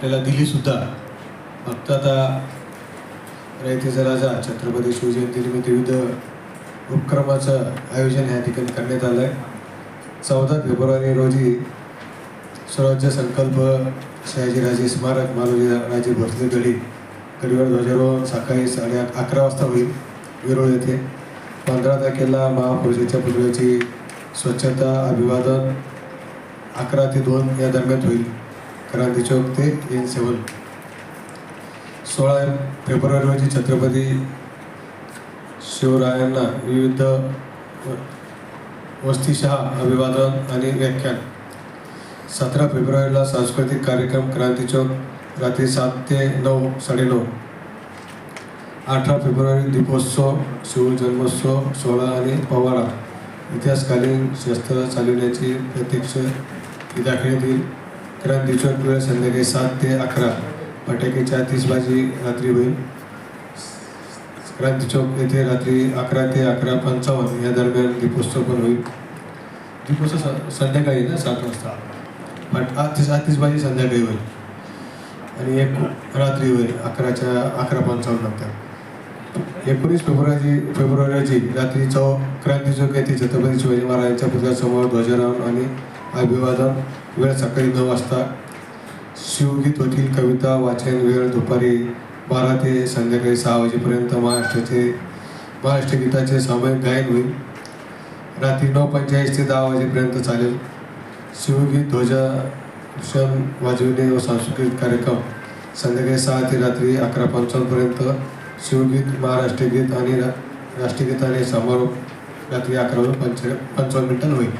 आपल्याला दिलीसुद्धा फक्त आता रयतेचा राजा छत्रपती शिवजयंतीनिमित्त विविध उपक्रमाचं आयोजन या ठिकाणी करण्यात आलं आहे चौदा फेब्रुवारी रोजी स्वराज्य संकल्प शहाजीराजे स्मारक मालोजी राजे भोसले गडी गडीवर ध्वजारोहण सकाळी साडे अकरा वाजता होईल विरोळ येथे. पंधरा तारखेला महापुरुषाच्या पुतळ्याची स्वच्छता अभिवादन अकरा ते दोन या दरम्यान होईल. क्रांती चौक ते एन सेवन सोळा फेब्रुवारी रोजी छत्रपती शिवरायांना विविध व- वस्तीशहा अभिवादन आणि व्याख्यान. सतरा फेब्रुवारीला सांस्कृतिक कार्यक्रम क्रांती चौक रात्री सात ते नऊ साडेनऊ अठरा फेब्रुवारी दीपोत्सव शिवजन्मोत्सव सोहळा आणि पवाडा. इतिहासकालीन शस्त्र चालवण्याची प्रत्यक्ष दाखवण्यात येईल क्रांती चौक वेळ संध्याकाळी सात ते अकरा. फटाक्याची आतिषबाजी रात्री होईल. क्रांती चौक येथे रात्री अकरा ते अकरा पंचावन्न या दरम्यान दीपोत्सव पण होईल. दीपोत्सव स- संध्याकाळी ना सात वाजता. बट आतीस आतिषबाजी संध्याकाळी होईल. आणि एक रात्री होईल अकराच्या अकरा पंचावन्न नंतर. एकोणीस फेब्रुवारी फेब्रुवारी रोजी रात्री चौ क्रांती चौक येथे छत्रपती शिवाजी महाराजांच्या पुतळ्यासमोर ध्वजारोहण आणि अभिवादन. वेळ सकाळी नऊ वाजता. शिवगीत होतील कविता वाचन वेळ दुपारी बारा ते संध्याकाळी सहा वाजेपर्यंत महाराष्ट्राचे महाराष्ट्र गीताचे सामूहिक गायन होईल. रात्री नऊ पंचेचाळीस ते दहा वाजेपर्यंत चालेल. शिवगीत ध्वजारोहण वाजविणे व सांस्कृतिक कार्यक्रम. संध्याकाळी सहा ते रात्री अकरा पंचावन्नपर्यंत शिवगीत महाराष्ट्रगीत आणि रा राष्ट्रगीत आणि समारोप रात्री अकरा वाजून पंच पंचावन्न मिनिटांनी होईल.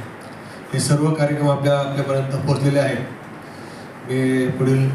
हे सर्व कार्यक्रम आपल्या आपल्यापर्यंत पोहोचलेले आहेत. मी पुढील